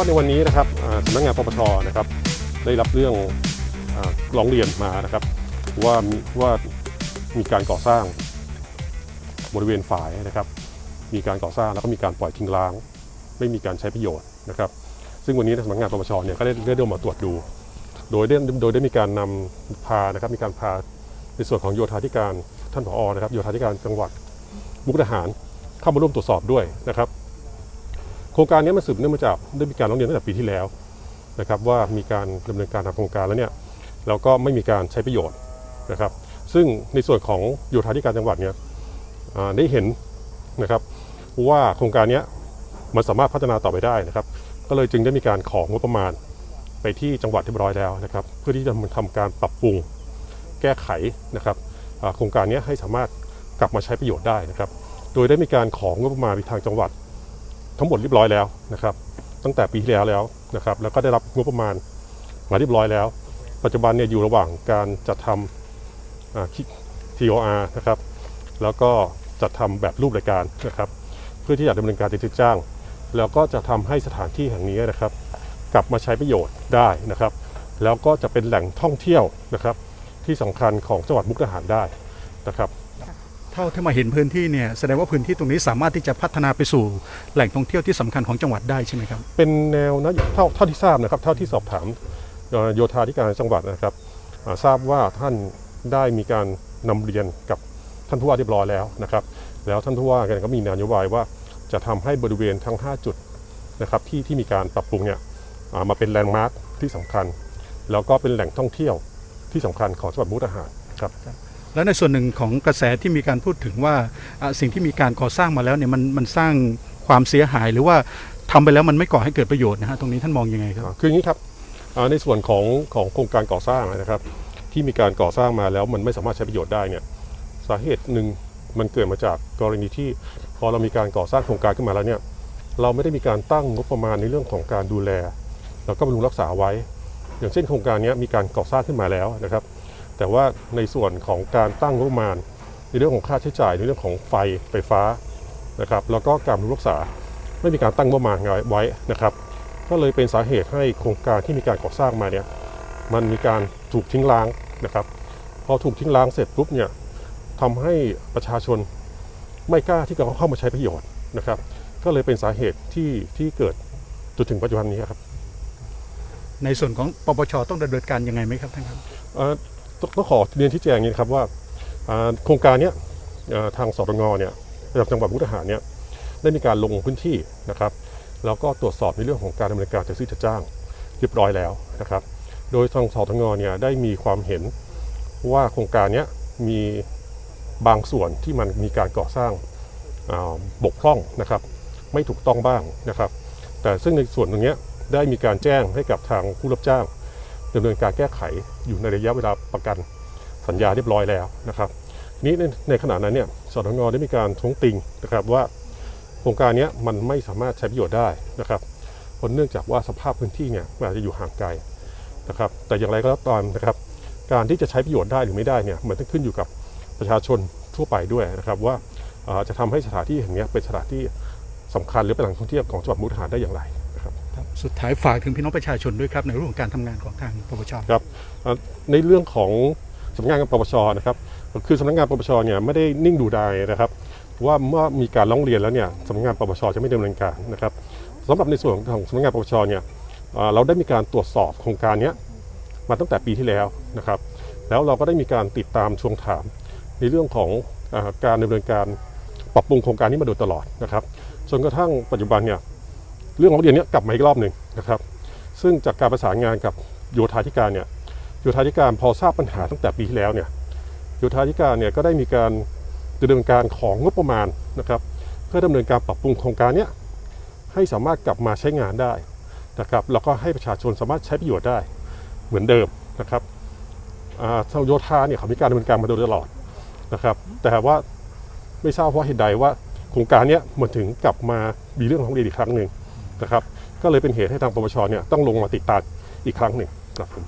ว่าในวันนี้นะครับสำนักงานปปชนะครับได้รับเรื่องร้องเรียนมานะครับ ว่าว่ามีการก่อสร้างบริเวณฝายนะครับ มีการก่อสร้างแล้วก็มีการปล่อยทิ้งร้าง ไม่มีการใช้ประโยชน์นะครับ ซึ่งวันนี้สำนักงานปปชเนี่ยก็ได้ได้เดินมาตรวจดู โดยได้โดยได้มีการนำพานะครับมีการพาในส่วนของโยธาธิการท่านผอนะครับโยธาธิการจังหวัดมุกดาหารเข้ามาร่วมตรวจสอบด้วยนะครับ รงการนี้มันสืบเนื่องมาจากได้มีการร้องเรียนตั้งแต่ปีที่แล้วนะครับว่ามีการดำเนินการทางโครงการแล้วเนี่ยเราก็ไม่มีการใช้ประโยชน์นะครับซึ่งในส่วนของโยธาธิการจังหวัดเนี่ยได้เห็นนะครับว่าโครงการนี้มันสามารถพัฒนาต่อไปได้นะครับ ก็เลยจึงได้มีการของงบประมาณไปที่จังหวัดเรียบร้อยแล้วนะครับ เพื่อที่จะทำการปรับปรุงแก้ไขนะครับโครงการนี้ให้สามารถกลับมาใช้ประโยชน์ได้นะครับ โดยได้มีการของงบประมาณไปทางจังหวัด ทั้งหมดเรียบร้อยแล้วนะครับ ตั้งแต่ปีที่แล้วแล้วนะครับ แล้วก็ได้รับงบประมาณมาเรียบร้อยแล้ว ปัจจุบันเนี่ยอยู่ระหว่างการจัดทำอ่า TOR นะครับ แล้วก็จัดทำแบบรูปรายการนะครับ เพื่อที่จะดำเนินการติดจ้าง แล้วก็จะทำให้สถานที่แห่งนี้นะครับ กลับมาใช้ประโยชน์ได้นะครับ แล้วก็จะเป็นแหล่งท่องเที่ยวนะครับ ที่สำคัญของจังหวัดมุกดาหารได้นะครับ เท่าที่มาเห็นพื้นที่เนี่ยแสดงว่าพื้นที่ตรงนี้สามารถที่จะพัฒนาไปสู่แหล่งท่องเที่ยวที่สำคัญของจังหวัดได้ใช่ไหมครับเป็นแนวนะเท่าเท่าที่ทราบนะครับเท่าที่สอบถามเอ่อโยธาธิการจังหวัดนะครับอ่าทราบว่าท่านได้มีการนำเรียนกับท่านผู้ว่าเรียบร้อยแล้วนะครับ แล้วท่านผู้ว่ากันก็มีนโยบายว่าจะทำให้บริเวณทั้ง 5 จุดนะครับที่ที่มีการปรับปรุงเนี่ยอ่ามาเป็นแลนด์มาร์คที่สำคัญ แล้วก็เป็นแหล่งท่องเที่ยวที่สำคัญของจังหวัดมุกดาหารครับ แล้วในส่วนหนึ่งของกระแสที่มีการพูดถึงว่าสิ่งที่มีการก่อสร้างมาแล้วเนี่ยมันมันสร้างความเสียหายหรือว่าทำไปแล้วมันไม่ก่อให้เกิดประโยชน์นะฮะตรงนี้ท่านมองยังไงครับคืออย่างนี้ครับในส่วนของของโครงการก่อสร้างนะครับที่มีการก่อสร้างมาแล้วมันไม่สามารถใช้ประโยชน์ได้เนี่ยสาเหตุหนึ่งมันเกิดมาจากกรณีที่พอเรามีการก่อสร้างโครงการขึ้นมาแล้วเนี่ยเราไม่ได้มีการตั้งงบประมาณในเรื่องของการดูแล แล้วก็บำรุงรักษาไว้ อย่างเช่นโครงการนี้มีการก่อสร้างขึ้นมาแล้วนะครับ แต่ว่าในส่วนของการตั้งงบประมาณ ในเรื่องของค่าใช้จ่ายในเรื่องของไฟไฟฟ้านะครับแล้วก็การบำรุงรักษาไม่มีการตั้งงบประมาณไว้นะครับ ก็เลยเป็นสาเหตุให้โครงการที่มีการก่อสร้างมาเนี่ยมันมีการถูกทิ้งร้างนะครับ พอถูกทิ้งร้างเสร็จปุ๊บเนี่ยทำให้ประชาชนไม่กล้าที่จะเข้ามาใช้ประโยชน์นะครับ ก็เลยเป็นสาเหตุที่ที่เกิดจนถึงปัจจุบันนี้ครับในส่วนของปปชต้องดำเนินการยังไงไหมครับท่านครับเอ่อ ต้องขอเรียนที่แจงอย่างนี้นะครับว่าโครงการนี้ยเอ่อทางสตงเนี่ยระดับจังหวัดมุกดาหารเนี่ยได้มีการลงพื้นที่นะครับแล้วก็ตรวจสอบในเรื่องของการดำเนินการจัดซื้อจัดจ้างเรียบร้อยแล้วนะครับ โดยทางสตงเนี่ยได้มีความเห็นว่าโครงการนี้มีบางส่วนที่มันมีการก่อสร้างบกพร่องนะครับ ไม่ถูกต้องบ้างนะครับ แต่ซึ่งในส่วนตรงนี้ได้มีการแจ้งให้กับทางผู้รับจ้าง ดำเนินการแก้ไขอยู่ในระยะเวลาประกันสัญญาเรียบร้อยแล้วนะครับนี้ในขณะนั้นเนี่ยสตงได้มีการท้วงติงนะครับว่าโครงการนี้มันไม่สามารถใช้ประโยชน์ได้นะครับเพราะเนื่องจากว่าสภาพพื้นที่เนี่ยอาจจะอยู่ห่างไกลนะครับแต่อย่างไรก็แล้วตามนะครับการที่จะใช้ประโยชน์ได้หรือไม่ได้เนี่ยมันต้องขึ้นอยู่กับประชาชนทั่วไปด้วยนะครับว่าจะทำให้สถานที่แห่งนี้เป็นสถานที่สำคัญหรือเป็นแหล่งท่องเที่ยวของจังหวัดมุกดาหารได้อย่างไร ครับสุดท้ายฝากถึงพี่น้องประชาชนด้วยครับในเรื่องของการทำงานของทางปปช ครับเอ่อในเรื่องของสำนักงานปปชนะครับคือสำนักงานปปชเนี่ยไม่ได้นิ่งดูดายนะครับ ว่าเมื่อมีการร้องเรียนแล้วเนี่ยสำนักงานปปชจะไม่ดำเนินการนะครับสำหรับในส่วนของสำนักงานปปชเนี่ยเอ่อเราได้มีการตรวจสอบโครงการเนี้ยมาตั้งแต่ปีที่แล้วนะครับ แล้วเราก็ได้มีการติดตามทวงถาม ในเรื่องของอการดำเนินการปรับปรุงโครงการนี้มาโดยตลอดนะครับจนกระทั่งปัจจุบันเนี่ย เรื่องร้องเรียนเนี้กลับมาอีกรอบหนึ่งนะครับ ซึ่งจากการประสานงานกับโยธาธิการเนี่ยโยธาธิการพอทราบปัญหาตั้งแต่ปีที่แล้วเนี่ยโยธาธิการเนี่ยก็ได้มีการดำเนินการของงบประมาณนะครับเพื่อดำเนินการปรับปรุงโครงการเนี้ยให้สามารถกลับมาใช้งานได้นะครับแล้วก็ให้ประชาชนสามารถใช้ประโยชน์ได้เหมือนเดิมนะครับอ่าทางโยธาเนี่ยเขามีการดำเนินการมาโดยตลอดนะครับ แต่ว่าไม่ทราบเพราะเหตุใดว่าโครงการนี้มันถึงกลับมามีเรื่องของเรียนอีกครั้งหนึ่ง นะครับ ก็เลยเป็นเหตุให้ทางปปชเนี่ยต้องลงมาติดตามอีกครั้งหนึ่งครับผม